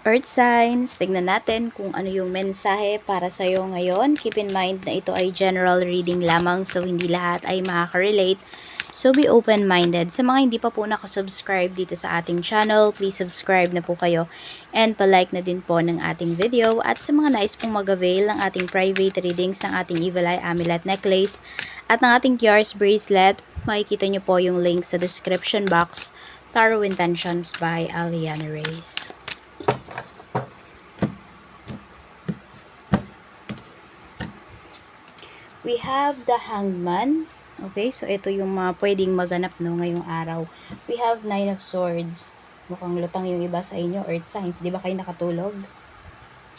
Earth signs, tignan natin kung ano yung mensahe para sa'yo ngayon. Keep in mind na ito ay general reading lamang so hindi lahat ay makaka-relate. So be open-minded. Sa mga hindi pa po nakasubscribe dito sa ating channel, please subscribe na po kayo and palike na din po ng ating video. At sa mga nais pong mag-avail ng ating private readings ng ating Evil Eye Amulet Necklace at ng ating Tiars Bracelet, makikita nyo po yung link sa description box. Tarot Intentions by Aliana Reyes. We have the hangman. Okay, so ito yung mga pwedeng maganap no ngayong araw. We have nine of swords. Mukhang lutang yung iba sa inyo, earth signs. Di ba kayo nakatulog?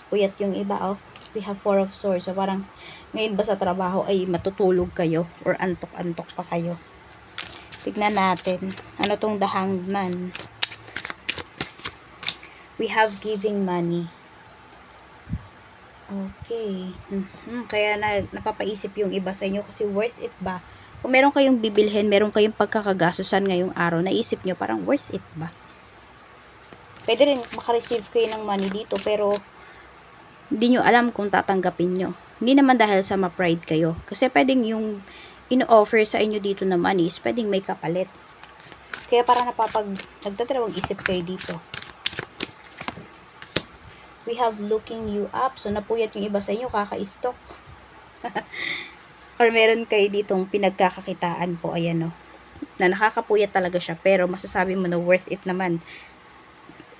Puyat yung iba, oh. We have four of swords. So parang ngayon ba sa trabaho ay matutulog kayo or antok-antok pa kayo. Tignan natin. Ano tong the hangman? We have giving money. Okay. Mhm. Kaya na, napapaisip yung iba sa inyo kasi worth it ba? Kung meron kayong bibilhin, meron kayong pagkakagastusan ngayong araw, naisip nyo parang worth it ba? Pwede rin makareceive kayo ng money dito pero hindi nyo alam kung tatanggapin nyo. Hindi naman dahil sa ma-pride kayo. Kasi pwedeng yung in-offer sa inyo dito na money is pwedeng may kapalit. Kaya parang napapag nagdadalawang isip kayo dito we have looking you up. So, napuyat yung iba sa inyo, kaka-stock. Or meron kayo ditong pinagkakakitaan po, ayan no. Na nakakapuyat talaga siya, pero masasabi mo na worth it naman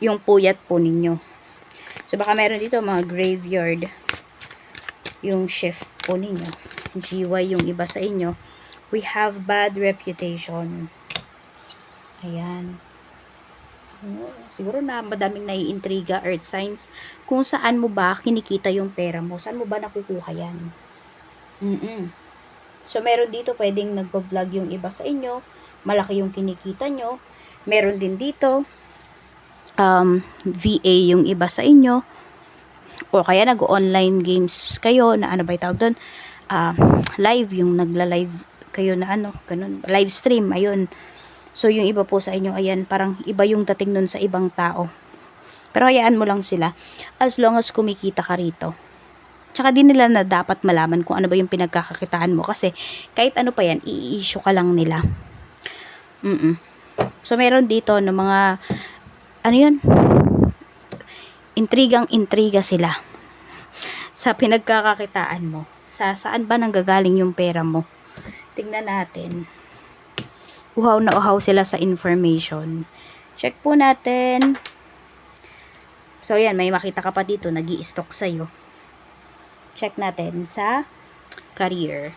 yung puyat po ninyo. So, baka meron dito mga graveyard yung shift po ninyo. GY yung iba sa inyo. We have bad reputation. Ayan. Siguro na madaming naiintriga earth signs kung saan mo ba kinikita yung pera mo saan mo ba nakukuha yan? Mm so meron dito pwedeng nagpo-vlog yung iba sa inyo malaki yung kinikita nyo. Meron din dito um, VA yung iba sa inyo. O kaya nag-online games kayo na ano ba yung doon? Uh, live yung nagla-live kayo na ano ganun. Live stream ayun So, yung iba po sa inyo, ayan, parang iba yung dating nun sa ibang tao. Pero hayaan mo lang sila as long as kumikita ka rito. Tsaka din nila na dapat malaman kung ano ba yung pinagkakakitaan mo kasi kahit ano pa yan, i-issue ka lang nila. Mm. So, meron dito ng mga, ano yun? Intrigang-intriga sila sa pinagkakakitaan mo. Sa saan ba nanggagaling yung pera mo? Tingnan natin uhaw na uhaw sila sa information. Check po natin. So, yan, may makita ka pa dito, nag stock sa'yo. Check natin sa career.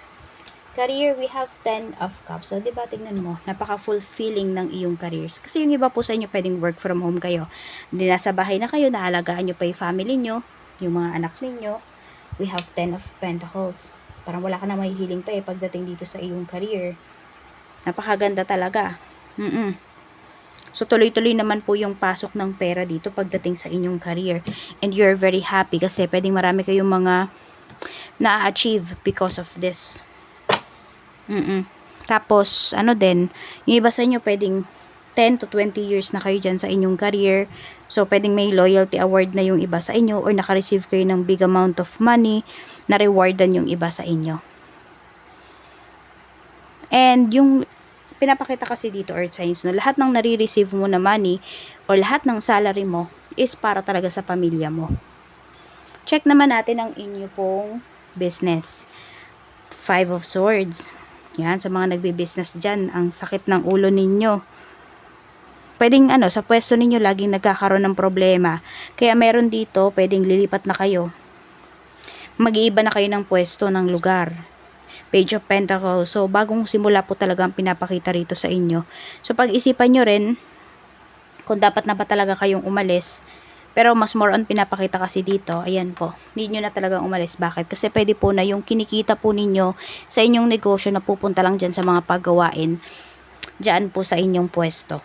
Career, we have 10 of cups. So, di ba, tingnan mo, napaka-fulfilling ng iyong careers. Kasi yung iba po sa inyo, pwedeng work from home kayo. Hindi nasa bahay na kayo, naalagaan nyo pa yung family nyo, yung mga anak ninyo. We have 10 of pentacles. Parang wala ka na mahihiling pa eh pagdating dito sa iyong career. Napakaganda talaga. Mm-mm. So, tuloy-tuloy naman po yung pasok ng pera dito pagdating sa inyong career. And you're very happy kasi pwedeng marami kayong mga na-achieve because of this. Mm-mm. Tapos, ano din, yung iba sa inyo pwedeng 10 to 20 years na kayo dyan sa inyong career. So, pwedeng may loyalty award na yung iba sa inyo or naka-receive kayo ng big amount of money na rewardan yung iba sa inyo. And yung pinapakita kasi dito earth signs no lahat ng nare-receive mo na money or lahat ng salary mo is para talaga sa pamilya mo. Check naman natin ang inyo pong business. Five of Swords. Yan, sa mga nagbi-business dyan, ang sakit ng ulo ninyo. Pwedeng ano, sa pwesto ninyo laging nagkakaroon ng problema. Kaya meron dito, pwedeng lilipat na kayo. Mag-iiba na kayo ng pwesto ng lugar Page of Pentacles. So, bagong simula po talaga ang pinapakita rito sa inyo. So, pag-isipan nyo rin kung dapat na ba talaga kayong umalis. Pero mas more on pinapakita kasi dito, ayan po, hindi nyo na talagang umalis. Bakit? Kasi pwede po na yung kinikita po ninyo sa inyong negosyo na pupunta lang dyan sa mga paggawain, dyan po sa inyong pwesto.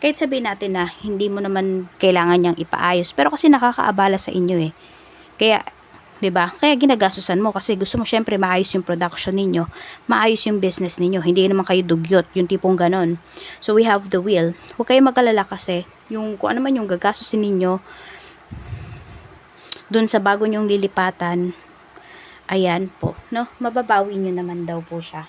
Kahit sabihin natin na hindi mo naman kailangan niyang ipaayos, pero kasi nakakaabala sa inyo eh. Kaya 'di ba? Kaya ginagastusan mo kasi gusto mo syempre maayos yung production ninyo, maayos yung business ninyo. Hindi naman kayo dugyot, yung tipong ganon. So we have the will. Huwag kayo mag kasi yung kung ano man yung gagastusin ninyo, dun sa bago nyong lilipatan, ayan po, no? Mababawi nyo naman daw po siya.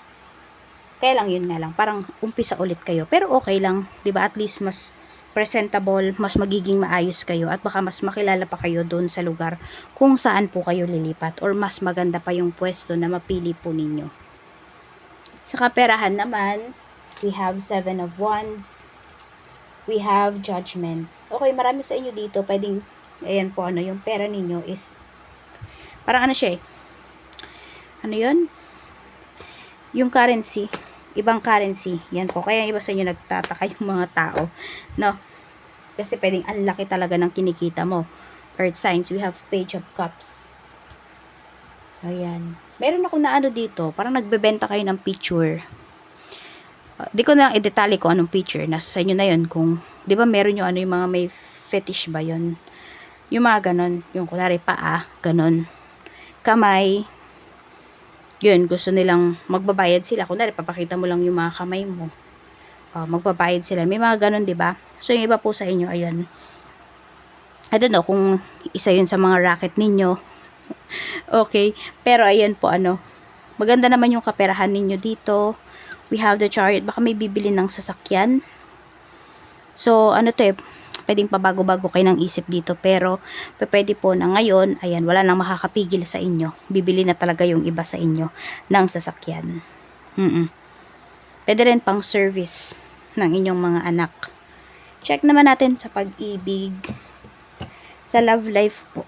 Kaya lang yun nga lang, parang umpisa ulit kayo. Pero okay lang, 'di ba? At least mas presentable, mas magiging maayos kayo at baka mas makilala pa kayo doon sa lugar kung saan po kayo lilipat or mas maganda pa yung pwesto na mapili po ninyo. Sa kaperahan naman, we have seven of wands, we have judgment. Okay, marami sa inyo dito, pwedeng, ayan po, ano, yung pera ninyo is, parang ano siya eh, ano yun? Yung currency, ibang currency. Yan po. Kaya iba sa inyo nagtataka yung mga tao. No? Kasi pwedeng ang laki talaga ng kinikita mo. Earth signs, we have page of cups. Ayan. Meron ako na ano dito, parang nagbebenta kayo ng picture. Uh, di ko na lang i-detalye kung anong picture. Nasa sa inyo na yun kung, di ba meron yung ano yung mga may fetish ba yun? Yung mga ganon. Yung kunwari paa, ganon. Kamay, yun, gusto nilang magbabayad sila. Kunwari, papakita mo lang yung mga kamay mo. Uh, magbabayad sila. May mga ganun, di ba? So, yung iba po sa inyo, ayan. I don't know kung isa yun sa mga racket ninyo. okay. Pero, ayan po, ano. Maganda naman yung kaperahan ninyo dito. We have the chariot. Baka may bibili ng sasakyan. So, ano to eh, pwedeng pabago-bago kayo ng isip dito pero pwede po na ngayon ayan wala nang makakapigil sa inyo. Bibili na talaga yung iba sa inyo ng sasakyan. Mm -mm. pwede rin pang service ng inyong mga anak. Check naman natin sa pag-ibig. Sa love life po.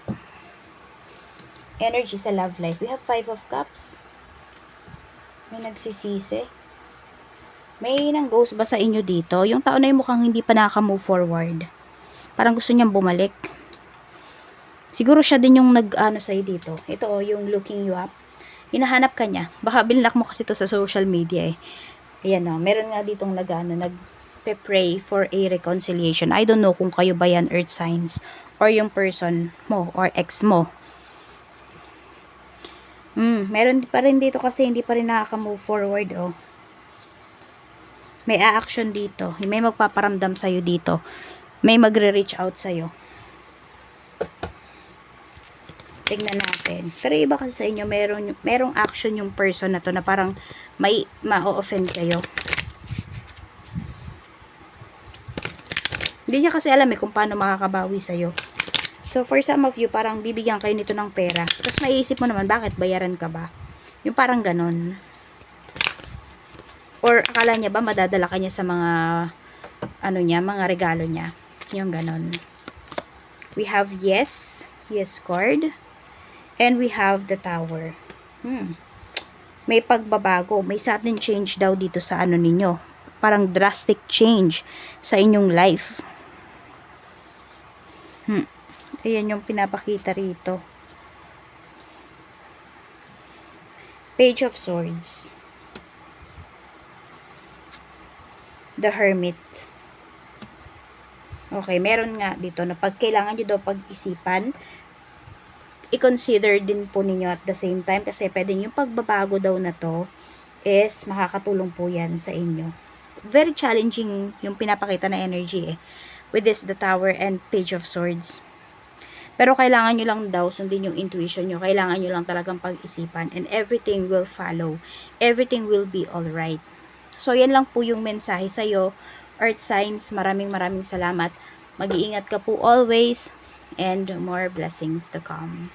Energy sa love life. We have five of cups. May nagsisisi. May nang ghost ba sa inyo dito? Yung tao na yung mukhang hindi pa nakaka-move forward. Parang gusto niyang bumalik. Siguro siya din yung nag-ano sa'yo dito. Ito oh, yung looking you up. Hinahanap ka niya. Baka binlock mo kasi to sa social media eh. Ayan oh, meron nga ditong nag-ano, nag pray for a reconciliation. I don't know kung kayo ba yan earth signs or yung person mo or ex mo. Hmm, meron pa rin dito kasi hindi pa rin nakaka-move forward oh may a-action dito. May magpaparamdam sa'yo dito. May magre-reach out sa'yo. Tingnan natin. Pero iba kasi sa inyo, meron, merong action yung person na to na parang may ma-offend kayo. Hindi niya kasi alam eh kung paano makakabawi sa'yo. So, for some of you, parang bibigyan kayo nito ng pera. Tapos maiisip mo naman, bakit bayaran ka ba? Yung parang ganon. Or akala niya ba madadala kanya sa mga ano niya, mga regalo niya. Yung ganon. We have yes, yes card. And we have the tower. Hmm. May pagbabago, may sudden change daw dito sa ano ninyo. Parang drastic change sa inyong life. Hmm. Ayan yung pinapakita rito. Page of Swords. The Hermit. Okay, meron nga dito na pag kailangan nyo daw pag-isipan, i-consider din po ninyo at the same time kasi pwedeng yung pagbabago daw na to is makakatulong po yan sa inyo. Very challenging yung pinapakita na energy eh. With this, the Tower and Page of Swords. Pero kailangan nyo lang daw sundin yung intuition nyo. Kailangan nyo lang talagang pag-isipan and everything will follow. Everything will be alright. So, yan lang po yung mensahe sa'yo. Earth signs, maraming maraming salamat. Mag-iingat ka po always and more blessings to come.